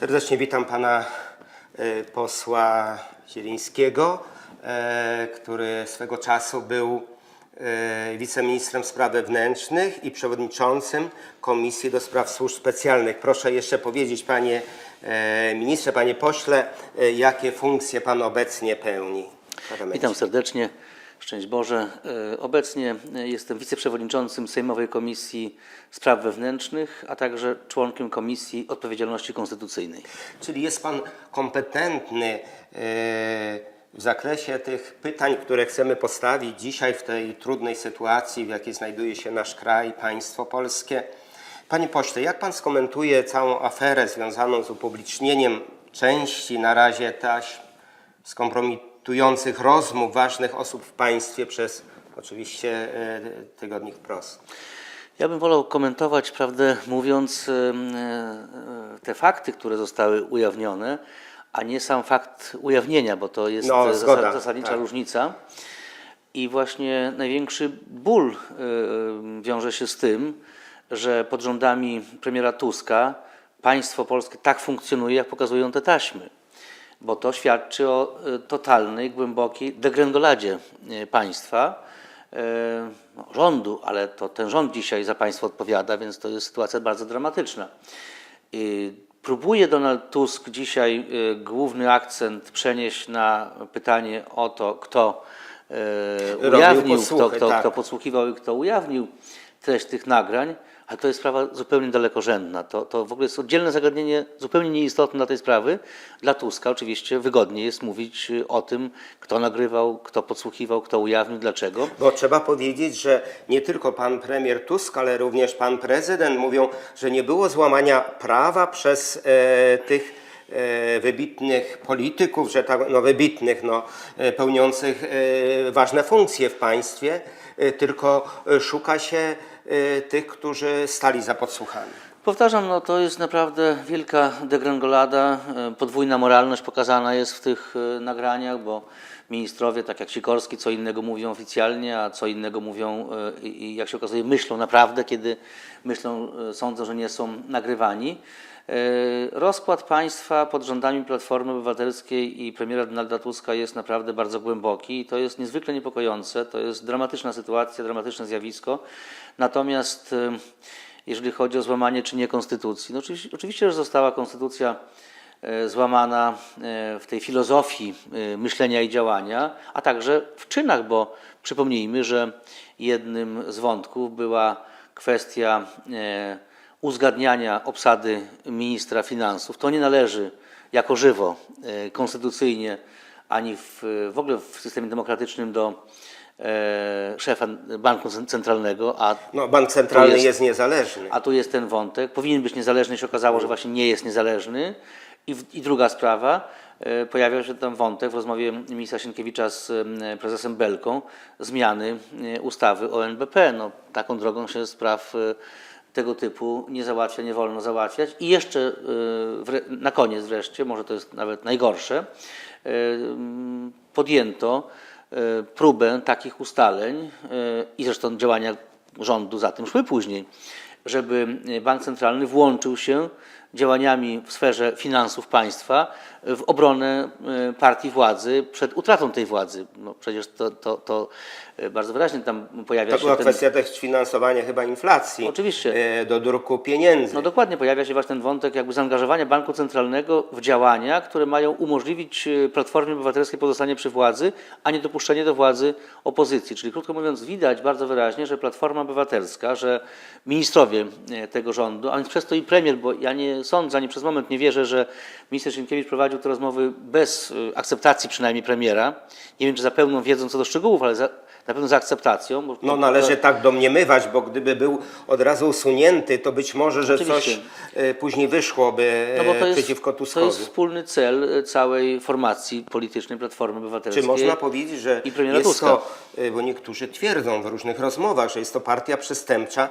Serdecznie witam pana e, posła Zielińskiego, e, który swego czasu był e, wiceministrem spraw wewnętrznych i przewodniczącym Komisji do Spraw Służb Specjalnych. Proszę jeszcze powiedzieć, panie ministrze, panie pośle, jakie funkcje pan obecnie pełni? Witam serdecznie. Szczęść Boże. E, Obecnie e, jestem wiceprzewodniczącym Sejmowej Komisji Spraw Wewnętrznych, a także członkiem Komisji Odpowiedzialności Konstytucyjnej. Czyli jest Pan kompetentny e, w zakresie tych pytań, które chcemy postawić dzisiaj w tej trudnej sytuacji, w jakiej znajduje się nasz kraj, państwo polskie. Panie pośle, jak Pan skomentuje całą aferę związaną z upublicznieniem części na razie taśm skompromitujących rozmów ważnych osób w państwie przez oczywiście e, tygodnik wprost? Ja bym wolał komentować, prawdę mówiąc, em, e, te fakty, które zostały ujawnione, a nie sam fakt ujawnienia, bo to jest No, e, zgoda, zasa- zasadnicza tak. różnica. I właśnie największy ból e, wiąże się z tym, że pod rządami premiera Tuska państwo polskie tak funkcjonuje, jak pokazują te taśmy. Bo to świadczy o e, totalnej, głębokiej degrengoladzie e, państwa, e, no, rządu, ale to ten rząd dzisiaj za państwo odpowiada, więc to jest sytuacja bardzo dramatyczna. Próbuje Donald Tusk dzisiaj główny akcent przenieść na pytanie o to, kto Robił ujawnił, kto, kto, tak. kto podsłuchiwał i kto ujawnił treść tych nagrań, ale to jest sprawa zupełnie dalekorzędna. To, to w ogóle jest oddzielne zagadnienie, zupełnie nieistotne dla tej sprawy. Dla Tuska oczywiście wygodniej jest mówić y, o tym, kto nagrywał, kto podsłuchiwał, kto ujawnił, dlaczego. Bo trzeba powiedzieć, że nie tylko pan premier Tusk, ale również pan prezydent mówią, że nie było złamania prawa przez e, tych e, wybitnych polityków, że tak, no wybitnych, no, e, pełniących e, ważne funkcje w państwie, tylko szuka się tych, którzy stali za podsłuchami. Powtarzam, no to jest naprawdę wielka degrengolada, e, podwójna moralność pokazana jest w tych e, nagraniach, bo ministrowie, tak jak Sikorski, co innego mówią oficjalnie, a co innego mówią i jak się okazuje myślą naprawdę, kiedy myślą, sądzą, że nie są nagrywani. E, Rozkład państwa pod rządami Platformy Obywatelskiej i premiera Donalda Tuska jest naprawdę bardzo głęboki i to jest niezwykle niepokojące. To jest dramatyczna sytuacja, dramatyczne zjawisko. Natomiast e, jeżeli chodzi o złamanie czy nie konstytucji. No oczywiście, oczywiście, że została konstytucja e, złamana w tej filozofii myślenia i działania, a także w czynach, bo przypomnijmy, że jednym z wątków była kwestia uzgadniania obsady ministra finansów. To nie należy jako żywo e, konstytucyjnie ani w, w ogóle w systemie demokratycznym do e, szefa banku centralnego, a No, bank centralny jest, jest- niezależny. a tu jest ten wątek. Powinien być niezależny, się okazało, że właśnie nie jest niezależny. I, w, i druga sprawa, e, pojawiał się tam wątek w rozmowie ministra Sienkiewicza z em, prezesem Belką zmiany e, ustawy o NBP. No, taką drogą się spraw e, tego typu nie załatwia, nie wolno załatwiać. I jeszcze wre, na koniec wreszcie, może to jest nawet najgorsze, m, podjęto e, próbę takich ustaleń i zresztą działania rządu za tym szły później, żeby bank centralny włączył się działaniami w sferze finansów państwa w obronę e, partii władzy przed utratą tej władzy. No przecież to, to, to e, bardzo wyraźnie tam pojawia To się była ten... kwestia też finansowania chyba inflacji. Oczywiście. e, Do druku pieniędzy. No dokładnie, pojawia się właśnie ten wątek jakby zaangażowania Banku Centralnego w działania, które mają umożliwić Platformie Obywatelskiej pozostanie przy władzy, a nie dopuszczenie do władzy opozycji. Czyli krótko mówiąc, widać bardzo wyraźnie, że Platforma Obywatelska, że ministrowie tego rządu, a więc przez to i premier, bo ja nie sądzę, ani przez moment nie wierzę, że minister Sienkiewicz prowadził te rozmowy bez e, akceptacji przynajmniej premiera. Nie wiem, czy za pełną wiedzą co do szczegółów, ale za, na pewno za akceptacją. No należy tak domniemywać, bo gdyby był od razu usunięty, to być może, że coś Oczywiście. e, później wyszłoby No bo to e, jest, przeciwko to Tuskowi. jest wspólny cel całej formacji politycznej Platformy Obywatelskiej. Czy można powiedzieć, że i premiera jest Tuska. to, bo niektórzy twierdzą w różnych rozmowach, że jest to partia przestępcza,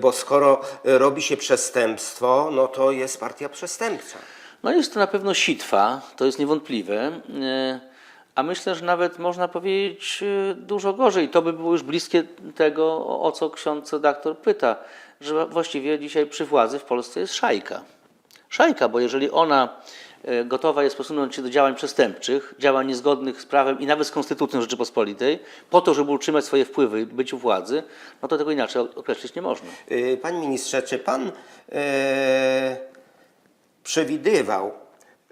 bo skoro robi się przestępstwo, no to jest partia przestępcza. No jest to na pewno sitwa, to jest niewątpliwe. e, A myślę, że nawet można powiedzieć e, dużo gorzej. To by było już bliskie tego, o co ksiądz redaktor pyta, że właściwie dzisiaj przy władzy w Polsce jest szajka. szajka, bo jeżeli ona e, gotowa jest posunąć się do działań przestępczych, działań niezgodnych z prawem i nawet z Konstytucją Rzeczypospolitej, po to, żeby utrzymać swoje wpływy być u władzy, no to tego inaczej określić nie można. Panie ministrze, czy pan e, przewidywał,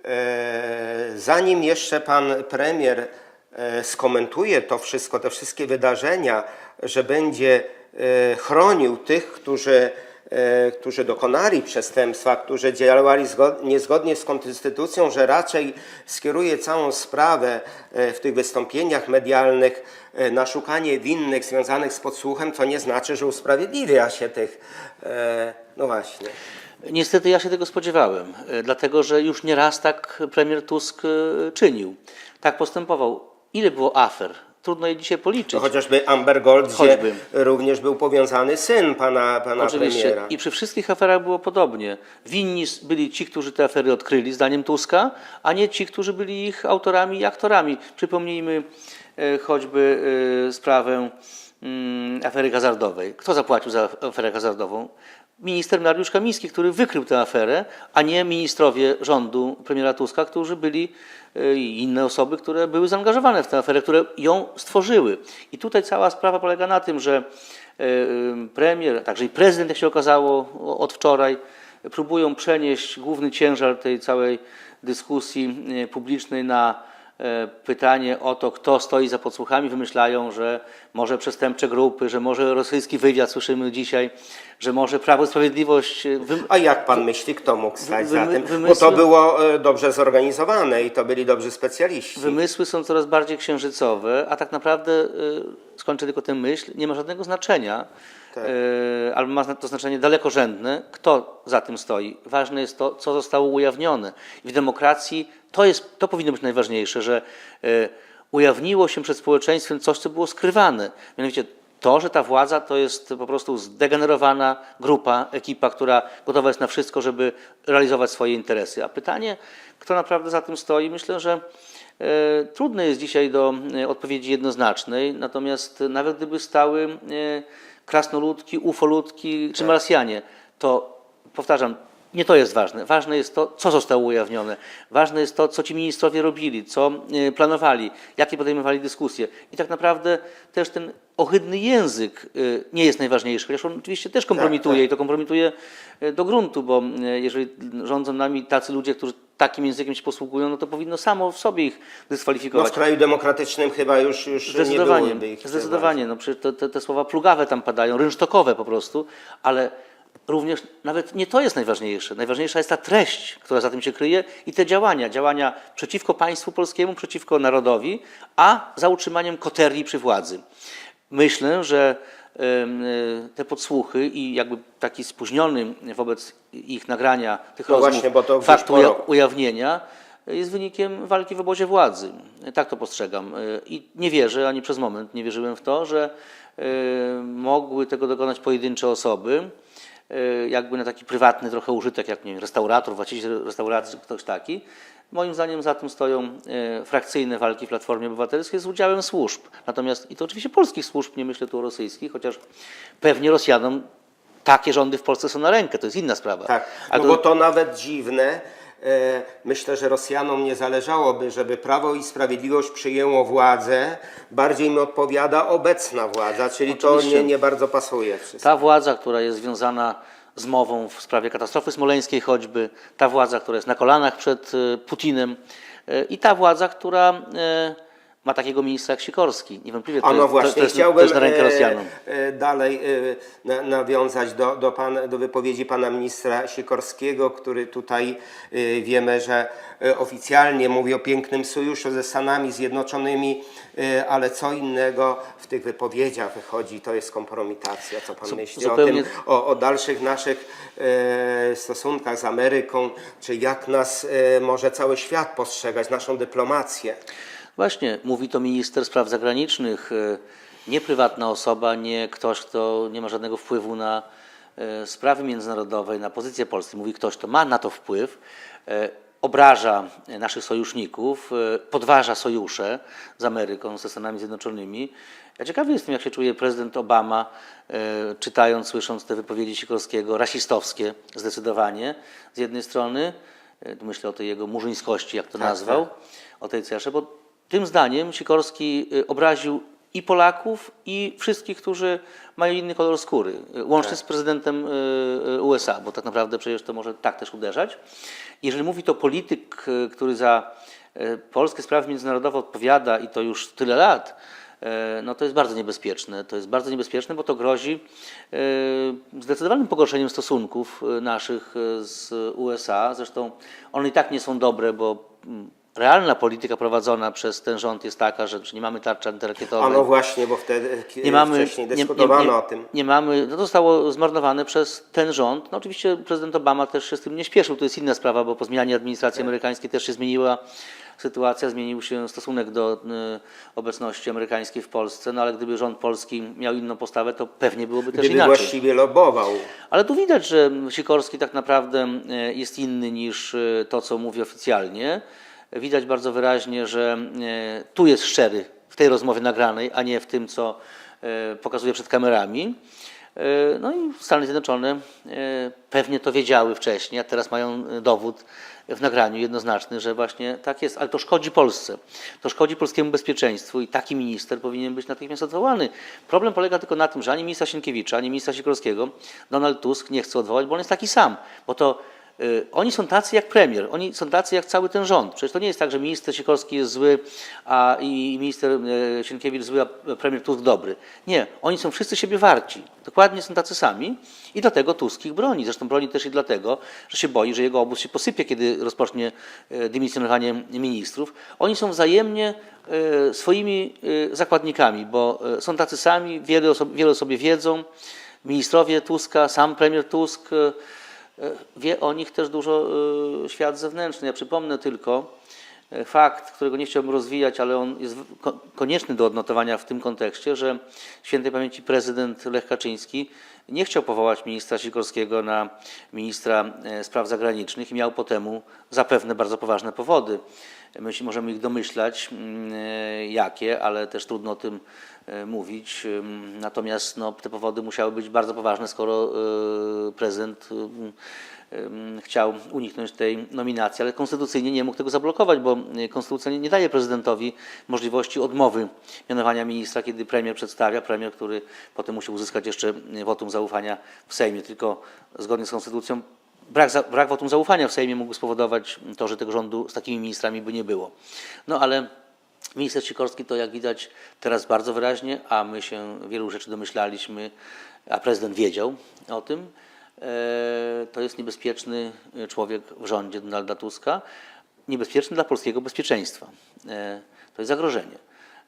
e, zanim jeszcze pan premier e, skomentuje to wszystko, te wszystkie wydarzenia, że będzie e, chronił tych, którzy, którzy dokonali przestępstwa, którzy działali zgo- niezgodnie z konstytucją, że raczej skieruje całą sprawę e, w tych wystąpieniach medialnych e, na szukanie winnych związanych z podsłuchem, co nie znaczy, że usprawiedliwia się tych. e, No właśnie. Niestety ja się tego spodziewałem, e, dlatego że już nieraz tak premier Tusk e, czynił. Tak postępował. Ile było afer? Trudno je dzisiaj policzyć. No chociażby Amber Gold, gdzie Choćby. również był powiązany syn pana, pana Oczywiście. premiera. I przy wszystkich aferach było podobnie. Winni byli ci, którzy te afery odkryli, zdaniem Tuska, a nie ci, którzy byli ich autorami i aktorami. Przypomnijmy e, choćby e, sprawę mm, afery hazardowej. Kto zapłacił za aferę hazardową? Minister Mariusz Kamiński, który wykrył tę aferę, a nie ministrowie rządu premiera Tuska, którzy byli i inne osoby, które były zaangażowane w tę aferę, które ją stworzyły. I tutaj cała sprawa polega na tym, że e, e, premier, także i prezydent, jak się okazało od wczoraj, próbują przenieść główny ciężar tej całej dyskusji publicznej na pytanie o to, kto stoi za podsłuchami. Wymyślają, że może przestępcze grupy, że może rosyjski wywiad, słyszymy dzisiaj, że może Prawo i Sprawiedliwość. e, wym- A jak pan myśli, kto mógł stać za tym? Bo wymysły- to było e, dobrze zorganizowane i to byli dobrzy specjaliści. Wymysły są coraz bardziej księżycowe, a tak naprawdę, skończę tylko tę myśl, nie ma żadnego znaczenia, Tak. y, albo ma to znaczenie dalekorzędne, kto za tym stoi. Ważne jest to, co zostało ujawnione. I w demokracji to, jest, to powinno być najważniejsze, że y, ujawniło się przed społeczeństwem coś, co było skrywane. Mianowicie to, że ta władza to jest po prostu zdegenerowana grupa, ekipa, która gotowa jest na wszystko, żeby realizować swoje interesy. A pytanie, kto naprawdę za tym stoi, myślę, że e, trudne jest dzisiaj do e, odpowiedzi jednoznacznej, natomiast nawet gdyby stały e, krasnoludki, ufoludki czy Marsjanie, to powtarzam, nie to jest ważne. Ważne jest to, co zostało ujawnione. Ważne jest to, co ci ministrowie robili, co e, planowali, jakie podejmowali dyskusje. I tak naprawdę też ten ohydny język e, nie jest najważniejszy, chociaż on oczywiście też kompromituje tak. i to kompromituje e, do gruntu, bo jeżeli rządzą nami tacy ludzie, którzy takim językiem się posługują, no to powinno samo w sobie ich No dyskwalifikować. w kraju demokratycznym chyba już, już nie Zdecydowanie, byłyby ich zdecydowanie. No, przecież te, te, te słowa plugawe tam padają, rynsztokowe po prostu, ale również nawet nie to jest najważniejsze. Najważniejsza jest ta treść, która za tym się kryje i te działania. Działania przeciwko państwu polskiemu, przeciwko narodowi, a za utrzymaniem koterii przy władzy. Myślę, że e, te podsłuchy i jakby taki spóźniony wobec ich nagrania tych No rozmów właśnie, fakt uja- ujawnienia jest wynikiem walki w obozie władzy. Tak to postrzegam. I nie wierzę, ani przez moment nie wierzyłem w to, że e, mogły tego dokonać pojedyncze osoby, e, jakby na taki prywatny trochę użytek, jak nie wiem, restaurator, właściciel restauracji, czy ktoś taki. Moim zdaniem za tym stoją e, frakcyjne walki w Platformie Obywatelskiej z udziałem służb. Natomiast, i to oczywiście polskich służb, nie myślę tu o rosyjskich, chociaż pewnie Rosjanom takie rządy w Polsce są na rękę, to jest inna sprawa. Tak, no bo to nawet dziwne. E, Myślę, że Rosjanom nie zależałoby, żeby Prawo i Sprawiedliwość przyjęło władzę. Bardziej mi odpowiada obecna władza, czyli to Oczywiście. nie, nie bardzo pasuje wszystko. Ta władza, która jest związana z mową w sprawie katastrofy smoleńskiej choćby, ta władza, która jest na kolanach przed e, Putinem e, i ta władza, która ma takiego ministra jak Sikorski. Niewątpliwie to, A no jest, to, właśnie, to, jest, to chciałbym jest na rękę e, Rosjanom. e, dalej e, na, nawiązać do, do, pan, do wypowiedzi pana ministra Sikorskiego, który tutaj wiemy, że oficjalnie mówi o pięknym sojuszu ze Stanami Zjednoczonymi, ale co innego w tych wypowiedziach wychodzi, to jest kompromitacja. Co pan Zu- myśli o zupełnie- tym, o, o dalszych naszych stosunkach z Ameryką, czy jak nas może cały świat postrzegać, naszą dyplomację? Właśnie, mówi to minister spraw zagranicznych, e, nie prywatna osoba, nie ktoś, kto nie ma żadnego wpływu na e, sprawy międzynarodowe, na pozycję Polski. Mówi ktoś, kto ma na to wpływ. E, obraża naszych sojuszników, podważa sojusze z Ameryką, ze Stanami Zjednoczonymi. Ja ciekawy jestem, jak się czuje prezydent Obama, czytając, słysząc te wypowiedzi Sikorskiego, rasistowskie zdecydowanie z jednej strony, myślę o tej jego murzyńskości, jak to Tak, nazwał, o tej cesze, bo tym zdaniem Sikorski y, obraził i Polaków, i wszystkich, którzy mają inny kolor skóry, y, łącznie z prezydentem y, USA, bo tak naprawdę przecież to może tak też uderzać. Jeżeli mówi to polityk, który za polskie sprawy międzynarodowe odpowiada i to już tyle lat, no to jest bardzo niebezpieczne. To jest bardzo niebezpieczne, bo to grozi zdecydowanym pogorszeniem stosunków naszych z USA. Zresztą one i tak nie są dobre, bo mm, realna polityka prowadzona przez ten rząd jest taka, że nie mamy tarczy A antyrakietowej. no właśnie, bo wtedy k- Nie mamy, wcześniej nie, dyskutowano nie, nie, o tym. Nie mamy, no to zostało zmarnowane przez ten rząd. No oczywiście prezydent Obama też się z tym nie śpieszył. To jest inna sprawa, bo po zmianie administracji Tak. amerykańskiej też się zmieniła sytuacja, zmienił się stosunek do y, obecności amerykańskiej w Polsce. No ale gdyby rząd polski miał inną postawę, to pewnie byłoby też Gdyby inaczej. właściwie lobował. Ale tu widać, że Sikorski tak naprawdę e, jest inny niż e, to, co mówi oficjalnie. Widać bardzo wyraźnie, że e, tu jest szczery w tej rozmowie nagranej, a nie w tym, co e, pokazuje przed kamerami. E, No i Stany Zjednoczone pewnie to wiedziały wcześniej, a teraz mają dowód w nagraniu jednoznaczny, że właśnie tak jest, ale to szkodzi Polsce. To szkodzi polskiemu bezpieczeństwu i taki minister powinien być natychmiast odwołany. Problem polega tylko na tym, że ani ministra Sienkiewicza, ani ministra Sikorskiego Donald Tusk nie chce odwołać, bo on jest taki sam. Bo to oni są tacy jak premier, oni są tacy jak cały ten rząd. Przecież to nie jest tak, że minister Sikorski jest zły a, i minister e, Sienkiewicz zły, a premier Tusk dobry. Nie, oni są wszyscy siebie warci. Dokładnie są tacy sami i dlatego Tusk ich broni. Zresztą broni też i dlatego, że się boi, że jego obóz się posypie, kiedy rozpocznie e, dymisjonowanie ministrów. Oni są wzajemnie swoimi zakładnikami, bo są tacy sami, wiele o sobie, wiedzą. Ministrowie Tuska, sam premier Tusk, wie o nich też dużo e, świat zewnętrzny. Ja przypomnę tylko e, fakt, którego nie chciałbym rozwijać, ale on jest konieczny do odnotowania w tym kontekście, że świętej pamięci prezydent Lech Kaczyński nie chciał powołać ministra Sikorskiego na ministra e, spraw zagranicznych i miał po temu zapewne bardzo poważne powody. My możemy ich domyślać, mm, e, jakie, ale też trudno o tym e, mówić. Natomiast no, te powody musiały być bardzo poważne, skoro e, prezydent chciał uniknąć tej nominacji, ale konstytucyjnie nie mógł tego zablokować, bo y, konstytucja nie, daje prezydentowi możliwości odmowy mianowania ministra, kiedy premier przedstawia, premier, który potem musi uzyskać jeszcze y, wotum zaufania w Sejmie, tylko zgodnie z konstytucją brak, za, brak wotum zaufania w Sejmie mógł spowodować to, że tego rządu z takimi ministrami by nie było. No ale Minister Sikorski to, jak widać, teraz bardzo wyraźnie, a my się wielu rzeczy domyślaliśmy, a prezydent wiedział o tym. E, To jest niebezpieczny człowiek w rządzie Donalda Tuska, niebezpieczny dla polskiego bezpieczeństwa. E, To jest zagrożenie.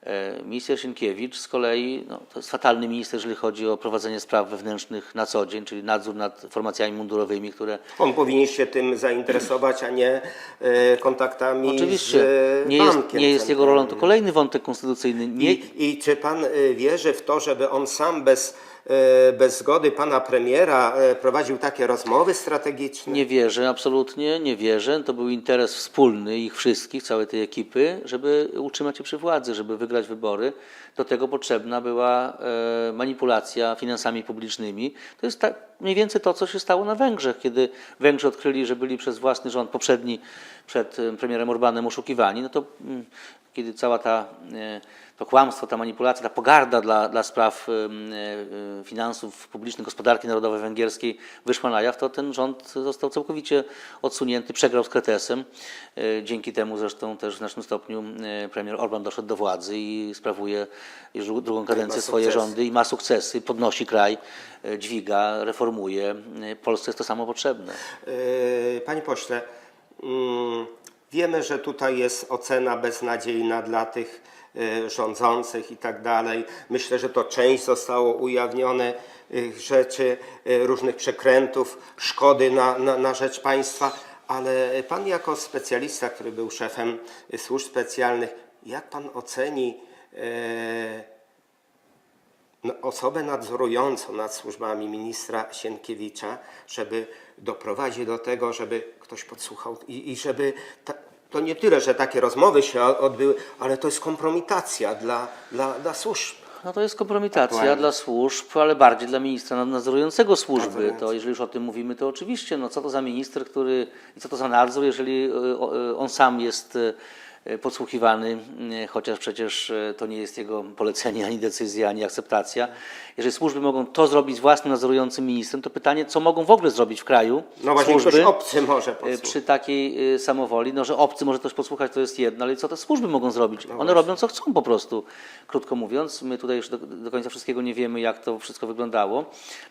E, Minister Sienkiewicz z kolei no, to jest fatalny minister, jeżeli chodzi o prowadzenie spraw wewnętrznych na co dzień, czyli nadzór nad formacjami mundurowymi, które On powinien się tym zainteresować, a nie e, kontaktami oczywiście z nie jest, nie jest jego rolą. To kolejny wątek konstytucyjny. Nie, I, I czy pan wierzy w to, żeby on sam bez, bez zgody pana premiera y, prowadził takie rozmowy strategiczne? Nie wierzę, absolutnie nie wierzę. To był interes wspólny ich wszystkich, całej tej ekipy, żeby utrzymać się przy władzy, żeby wygrać wybory. Do tego potrzebna była e, manipulacja finansami publicznymi. To jest tak mniej więcej to, co się stało na Węgrzech, kiedy Węgrzy odkryli, że byli przez własny rząd poprzedni przed premierem Orbanem oszukiwani. No to mm, kiedy cała ta, e, to kłamstwo, ta manipulacja, ta pogarda dla, dla spraw e, e, finansów publicznych, gospodarki narodowej węgierskiej wyszła na jaw, to ten rząd został całkowicie odsunięty, przegrał z Kretesem. Dzięki temu zresztą też w znacznym stopniu premier Orban doszedł do władzy i sprawuje już dru- drugą kadencję swoje rządy i ma sukcesy, podnosi kraj, dźwiga, reformuje. E, Polsce jest to samo potrzebne. Y, Panie pośle, mm, wiemy, że tutaj jest ocena beznadziejna dla tych y, rządzących i tak dalej. Myślę, że to część zostało ujawnione y, rzeczy, y, różnych przekrętów, szkody na, na, na rzecz państwa, ale pan jako specjalista, który był szefem y, służb specjalnych, jak pan oceni y, no, osobę nadzorującą nad służbami ministra Sienkiewicza, żeby doprowadzić do tego, żeby ktoś podsłuchał i, i żeby ta, to nie tyle, że takie rozmowy się odbyły, ale to jest kompromitacja dla, dla, dla służb. No to jest kompromitacja Aktualnie. dla służb, ale bardziej dla ministra nadzorującego służby. To jeżeli już o tym mówimy, to oczywiście, no co to za minister, który i co to za nadzór, jeżeli o- y, on sam jest y, podsłuchiwany, y, chociaż przecież y, to nie jest jego polecenie, ani decyzja, ani akceptacja. Jeżeli służby mogą to zrobić z własnym nadzorującym ministrem, to pytanie, co mogą w ogóle zrobić w kraju No właśnie służby, ktoś obcy może podsłuchać. przy takiej samowoli, no że obcy może ktoś podsłuchać, to jest jedno, ale co te służby mogą zrobić? No One robią co chcą po prostu, krótko mówiąc. My tutaj już do, do końca wszystkiego nie wiemy, jak to wszystko wyglądało.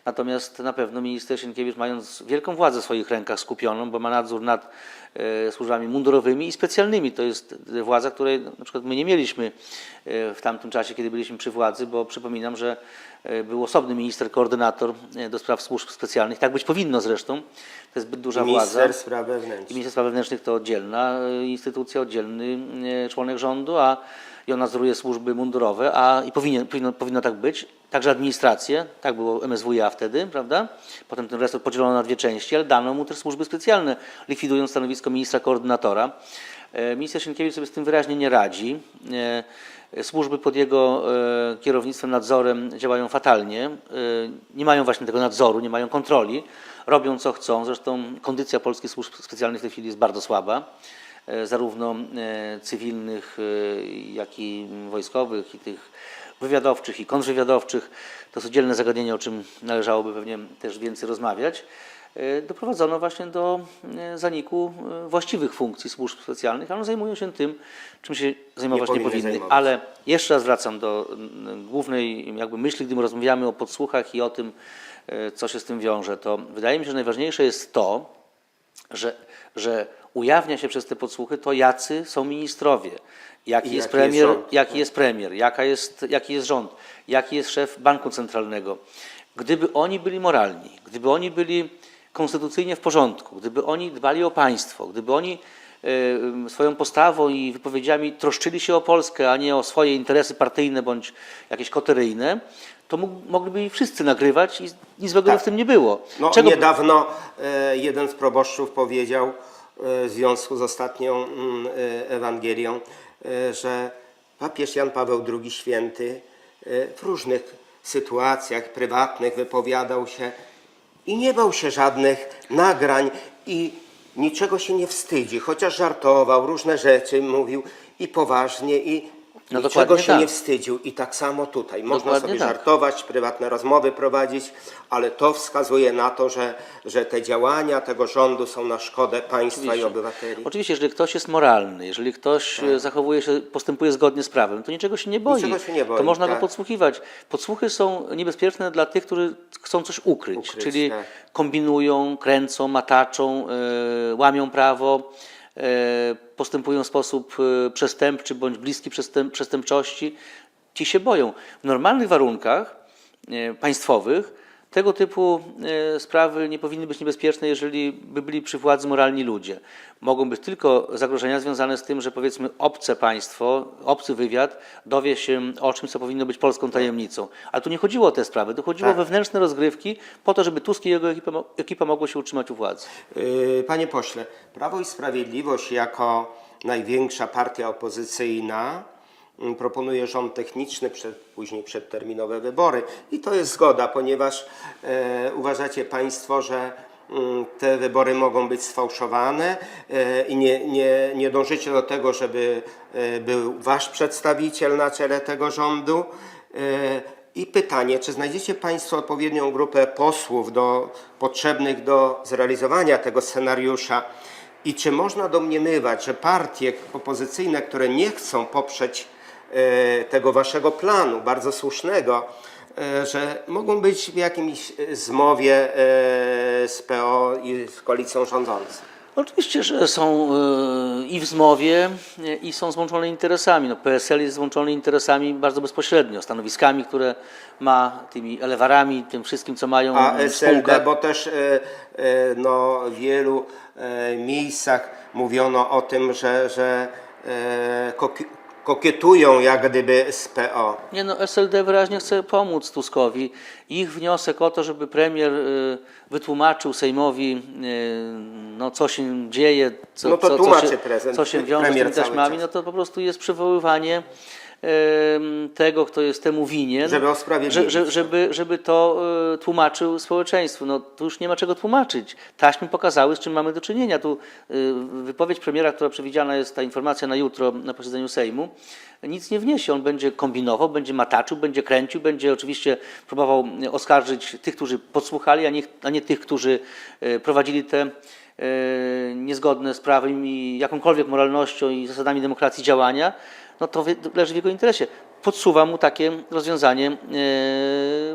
Natomiast na pewno minister Sienkiewicz, mając wielką władzę w swoich rękach skupioną, bo ma nadzór nad e, służbami mundurowymi i specjalnymi, to jest e, władza, której na przykład my nie mieliśmy e, w tamtym czasie, kiedy byliśmy przy władzy, bo przypominam, że e, był osobny minister, koordynator e, do spraw służb specjalnych. Tak być powinno zresztą. To jest zbyt duża władza. Minister spraw I wewnętrznych. Minister Spraw Wewnętrznych to oddzielna e, instytucja, oddzielny e, członek rządu, a i on nadzoruje służby mundurowe, a i powinien, powinno, powinno tak być. Także administrację, tak było MSWiA wtedy, prawda? Potem ten resort podzielono na dwie części, ale dano mu też służby specjalne, likwidując stanowisko ministra koordynatora. E, Minister Sienkiewicz sobie z tym wyraźnie nie radzi. E, Służby pod jego e, kierownictwem, nadzorem działają fatalnie. Nie mają właśnie tego nadzoru, nie mają kontroli. Robią co chcą. Zresztą kondycja polskich służb specjalnych w tej chwili jest bardzo słaba. E, Zarówno e, cywilnych, e, jak i wojskowych, i tych wywiadowczych, i kontrwywiadowczych. To są dzielne zagadnienia, o czym należałoby pewnie też więcej rozmawiać. Doprowadzono właśnie do zaniku właściwych funkcji służb specjalnych, a one zajmują się tym, czym się zajmować nie, powinny powinny. zajmować. Ale jeszcze raz wracam do mm, głównej jakby myśli, gdy rozmawiamy o podsłuchach i o tym, co się z tym wiąże. To wydaje mi się, że najważniejsze jest to, że, że ujawnia się przez te podsłuchy to, jacy są ministrowie, jaki I jest jaki jest premier, rząd. jaki jest premier, jaka jest, jaki jest rząd, jaki jest szef Banku Centralnego. Gdyby oni byli moralni, gdyby oni byli konstytucyjnie w porządku, gdyby oni dbali o państwo, gdyby oni e, swoją postawą i wypowiedziami troszczyli się o Polskę, a nie o swoje interesy partyjne bądź jakieś koteryjne, to mogliby wszyscy nagrywać i nic złego Tak. w tym nie było. No, Czego- niedawno e, jeden z proboszczów powiedział w związku z ostatnią mm, e, Ewangelią, e, że papież Jan Paweł II Święty e, w różnych sytuacjach prywatnych wypowiadał się i nie bał się żadnych nagrań i niczego się nie wstydzi, chociaż żartował, różne rzeczy mówił i poważnie i No niczego się tak. nie wstydził. I tak samo tutaj. Można Dokładnie sobie tak. żartować, prywatne rozmowy prowadzić, ale to wskazuje na to, że, że te działania tego rządu są na szkodę państwa i Oczywiście. obywateli. Oczywiście, jeżeli ktoś jest moralny, jeżeli ktoś e, zachowuje się, postępuje zgodnie z prawem, to niczego się nie boi. Tak. Niczego się nie boi, to można tak. go podsłuchiwać. Podsłuchy są niebezpieczne dla tych, którzy chcą coś ukryć, Ukryć, czyli tak. kombinują, kręcą, mataczą, e, łamią prawo, postępują w sposób e, przestępczy bądź bliski przestęp, przestępczości. Ci się boją. W normalnych warunkach e, państwowych tego typu e, sprawy nie powinny być niebezpieczne, jeżeli by byli przy władzy moralni ludzie. Mogą być tylko zagrożenia związane z tym, że powiedzmy obce państwo, obcy wywiad dowie się o czymś, co powinno być polską tajemnicą. Ale tu nie chodziło o te sprawy, tu chodziło Tak. o wewnętrzne rozgrywki po to, żeby Tusk i jego ekipa, ekipa mogło się utrzymać u władzy. Yy, Panie pośle, Prawo i Sprawiedliwość jako największa partia opozycyjna proponuje rząd techniczny, przed, później przedterminowe wybory i to jest zgoda, ponieważ e, uważacie Państwo, że mm, te wybory mogą być sfałszowane e, i nie, nie, nie dążycie do tego, żeby e, był Wasz przedstawiciel na czele tego rządu. E, I pytanie, czy znajdziecie Państwo odpowiednią grupę posłów do, potrzebnych do zrealizowania tego scenariusza i czy można domniemywać, że partie opozycyjne, które nie chcą poprzeć tego Waszego planu, bardzo słusznego, e, że mogą być w jakimś e, zmowie e, z PO i z koalicją rządzącą? Oczywiście, że są e, i w zmowie, e, i są złączone interesami. No, PSL jest złączony interesami bardzo bezpośrednio, stanowiskami, które ma, tymi elewarami, tym wszystkim, co mają A SLD, spółkach. bo też e, e, no, w wielu e, miejscach mówiono o tym, że, że e, kokietują jak gdyby z PO. Nie no, SLD wyraźnie chce pomóc Tuskowi. Ich wniosek o to, żeby premier y, wytłumaczył Sejmowi, y, no, co się dzieje, co, No to co, co, tłumaczy się, prezent, co się wiąże z premier tymi cały taśmami, czas. no to po prostu jest przywoływanie tego, kto jest temu winien, Żeby że, że, żeby, żeby to y, tłumaczył społeczeństwu. No tu już nie ma czego tłumaczyć. Taśmy pokazały, z czym mamy do czynienia. Tu y, wypowiedź premiera, która przewidziana jest, ta informacja na jutro na posiedzeniu Sejmu, nic nie wniesie. On będzie kombinował, będzie mataczył, będzie kręcił, będzie oczywiście próbował oskarżyć tych, którzy podsłuchali, a nie, a nie tych, którzy prowadzili te niezgodne z prawem i jakąkolwiek moralnością i zasadami demokracji działania, no to leży w jego interesie. Podsuwa mu takie rozwiązanie e,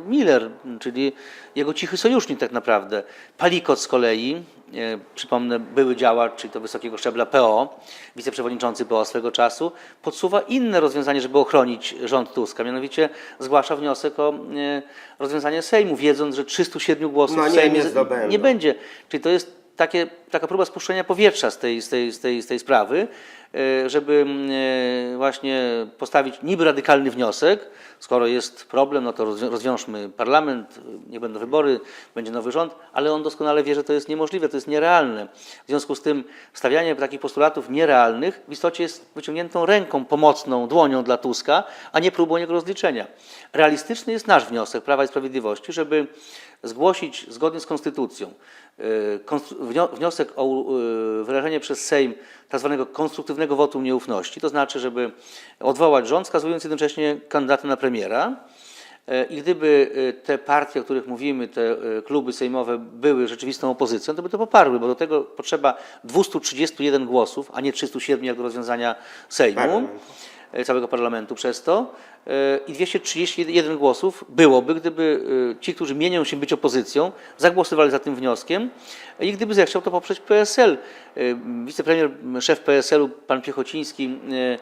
Miller, czyli jego cichy sojusznik tak naprawdę. Palikot z kolei, e, przypomnę, były działacz, czyli to wysokiego szczebla PO, wiceprzewodniczący PO swego czasu, podsuwa inne rozwiązanie, żeby ochronić rząd Tuska. Mianowicie zgłasza wniosek o e, rozwiązanie Sejmu, wiedząc, że 307 głosów No w nie, Sejmie nie nie będzie. Czyli to jest takie, taka próba spuszczenia powietrza z tej, z tej, z tej, z tej sprawy, e, żeby mm, e, właśnie postawić niby radykalny wniosek. Skoro jest problem, no to rozwią- rozwiążmy parlament, nie będą wybory, będzie nowy rząd, ale on doskonale wie, że to jest niemożliwe, to jest nierealne. W związku z tym stawianie takich postulatów nierealnych w istocie jest wyciągniętą ręką pomocną, dłonią dla Tuska, a nie próbą jego rozliczenia. Realistyczny jest nasz wniosek Prawa i Sprawiedliwości, żeby zgłosić zgodnie z konstytucją wniosek o y, wyrażenie przez Sejm tzw. konstruktywnego wotum nieufności, to znaczy, żeby odwołać rząd, wskazując jednocześnie kandydata na premiera. Y, I gdyby y, te partie, o których mówimy, te y, kluby sejmowe były rzeczywistą opozycją, to by to poparły, bo do tego potrzeba 231 głosów, a nie 307 jak do rozwiązania Sejmu całego parlamentu przez to e, i 231 głosów byłoby, gdyby e, ci, którzy mienią się być opozycją, zagłosowali za tym wnioskiem i gdyby zechciał to poprzeć PSL. E, Wicepremier, szef PSL-u, pan Piechociński, e, e,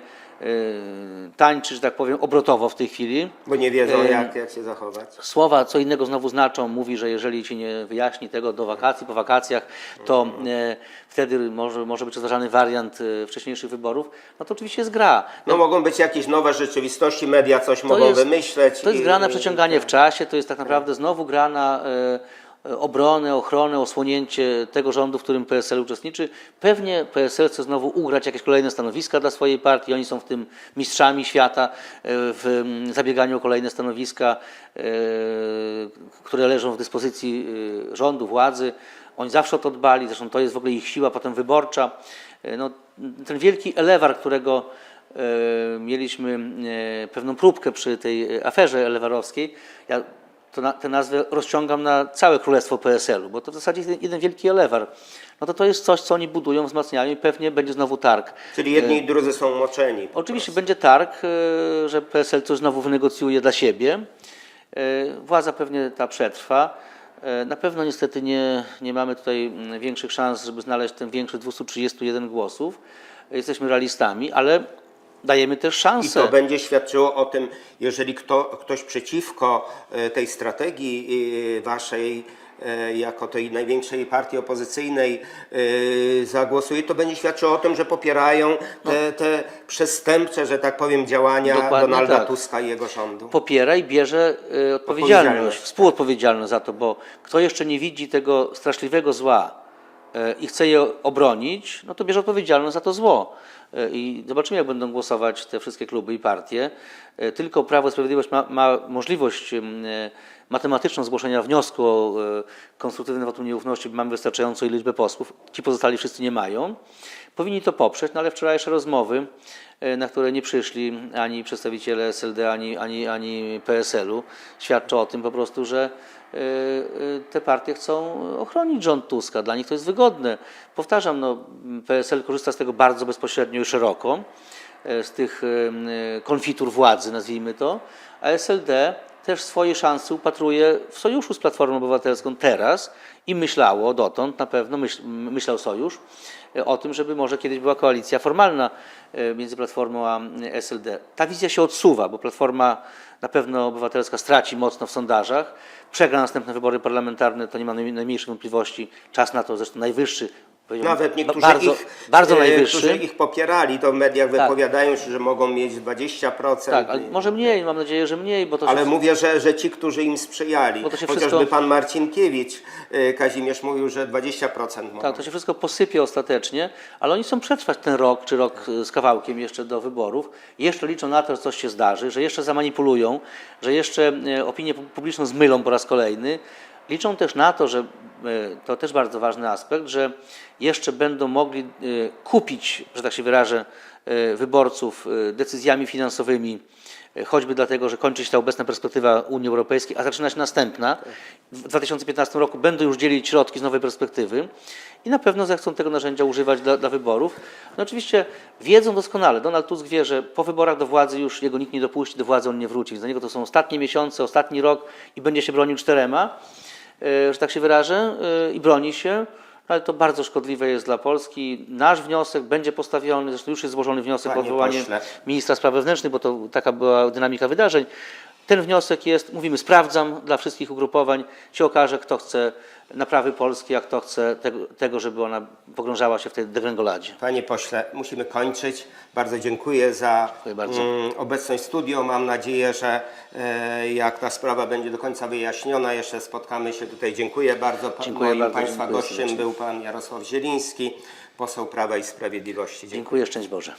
tańczy, że tak powiem, obrotowo w tej chwili. Bo nie wiedzą Em, jak, jak się zachować. Słowa co innego znowu znaczą. Mówi, że jeżeli ci nie wyjaśni tego do wakacji, po wakacjach, to e, wtedy może, może być rozważany wariant wcześniejszych wyborów. No to oczywiście jest gra. No mogą być jakieś nowe rzeczywistości, media coś mogą jest- wymyśleć. To jest i- gra na przeciąganie w czasie, to jest tak naprawdę znowu gra na obronę, ochronę, osłonięcie tego rządu, w którym PSL uczestniczy. Pewnie PSL chce znowu ugrać jakieś kolejne stanowiska dla swojej partii. Oni są w tym mistrzami świata e, w zabieganiu o kolejne stanowiska, e, które leżą w dyspozycji e, rządu, władzy. Oni zawsze to dbali, zresztą to jest w ogóle ich siła potem wyborcza. No, ten wielki elewar, którego mieliśmy pewną próbkę przy tej aferze elewarowskiej. Ja to na, tę nazwę rozciągam na całe królestwo PSL-u, bo to w zasadzie jest jeden, jeden wielki elewar. No to to jest coś, co oni budują, wzmacniają i pewnie będzie znowu targ. Czyli jedni i drudzy są moczeni. Oczywiście prostu. będzie targ, e, że PSL coś znowu wynegocjuje dla siebie. E, Władza pewnie ta przetrwa. E, Na pewno niestety nie, nie mamy tutaj mm, większych szans, żeby znaleźć ten większy 231 głosów. Jesteśmy realistami, ale dajemy też I szansę. to będzie świadczyło o tym, jeżeli kto, ktoś przeciwko e, tej strategii e, waszej, e, jako tej największej partii opozycyjnej zagłosuje, to będzie świadczyło o tym, że popierają te, te przestępcze, że tak powiem, działania Dokładnie Donalda tak. Tuska i jego rządu. popiera i bierze odpowiedzialność, Odpowiedzialność. współodpowiedzialność za to, bo kto jeszcze nie widzi tego straszliwego zła i chce je obronić, no to bierze odpowiedzialność za to zło. Y, I zobaczymy, jak będą głosować te wszystkie kluby i partie. Y, Tylko Prawo i Sprawiedliwość ma, ma możliwość y, matematyczną zgłoszenia wniosku o konstruktywny wotum nieufności, mamy wystarczającą liczbę posłów. Ci pozostali wszyscy nie mają. Powinni to poprzeć, no ale wczorajsze rozmowy, e, na które nie przyszli ani przedstawiciele SLD, ani, ani, ani PSL-u, świadczą o tym po prostu, że e, e, te partie chcą ochronić rząd Tuska. Dla nich to jest wygodne. Powtarzam, no, PSL korzysta z tego bardzo bezpośrednio i szeroko, e, z tych konfitur władzy, nazwijmy to, a SLD też swoje szanse upatruje w sojuszu z Platformą Obywatelską teraz i myślało dotąd, na pewno myśl, myślał sojusz, o tym, żeby może kiedyś była koalicja formalna między Platformą a SLD. Ta wizja się odsuwa, bo Platforma na pewno Obywatelska straci mocno w sondażach, przegra następne wybory parlamentarne, to nie ma najmniej- najmniejszych wątpliwości, czas na to zresztą najwyższy, Nawet niektórzy bardzo, ich, bardzo e, najwyższy. ich popierali, to w mediach Tak. wypowiadają się, że mogą mieć 20%. Tak, ale może mniej, mam nadzieję, że mniej, bo to Ale się mówię, że, że ci, którzy im sprzyjali. Bo to się Chociażby wszystko- pan Marcinkiewicz, e, Kazimierz mówił, że 20% mogą. Tak, to się wszystko posypie ostatecznie, ale oni chcą przetrwać ten rok czy rok y, z kawałkiem jeszcze do wyborów. Jeszcze liczą na to, że coś się zdarzy, że jeszcze zamanipulują, że jeszcze opinię pu- publiczną zmylą po raz kolejny. Liczą też na to, że y, to też bardzo ważny aspekt, że jeszcze będą mogli y, kupić, że tak się wyrażę, y, wyborców decyzjami finansowymi, choćby dlatego, że kończy się ta obecna perspektywa Unii Europejskiej, a zaczyna się następna. W 2015 roku będą już dzielić środki z nowej perspektywy i na pewno zechcą tego narzędzia używać dla, dla wyborów. No oczywiście wiedzą doskonale, Donald Tusk wie, że po wyborach do władzy już jego nikt nie dopuści, do władzy on nie wróci. Dla niego to są ostatnie miesiące, ostatni rok i będzie się bronił czterema, e, że tak się wyrażę, e, i broni się. Ale to bardzo szkodliwe jest dla Polski. Nasz wniosek będzie postawiony, zresztą już jest złożony wniosek o Panie odwołanie pośle. ministra spraw wewnętrznych, bo to taka była dynamika wydarzeń. Ten wniosek jest, mówimy, sprawdzam dla wszystkich ugrupowań, się okaże, kto chce naprawy Polski, a kto chce tego, tego żeby ona pogrążała się w tej degrengoladzie. Panie pośle, musimy kończyć. Bardzo dziękuję za Dziękuję bardzo. mm, obecność w studio. Mam nadzieję, że e, jak ta sprawa będzie do końca wyjaśniona, jeszcze spotkamy się tutaj. Dziękuję bardzo. Pa- Dziękuję Moim bardzo, Państwa dziękuję gościem serdecznie. był Pan Jarosław Zieliński, poseł Prawa i Sprawiedliwości. Dziękuję. Dziękuję, szczęść Boże.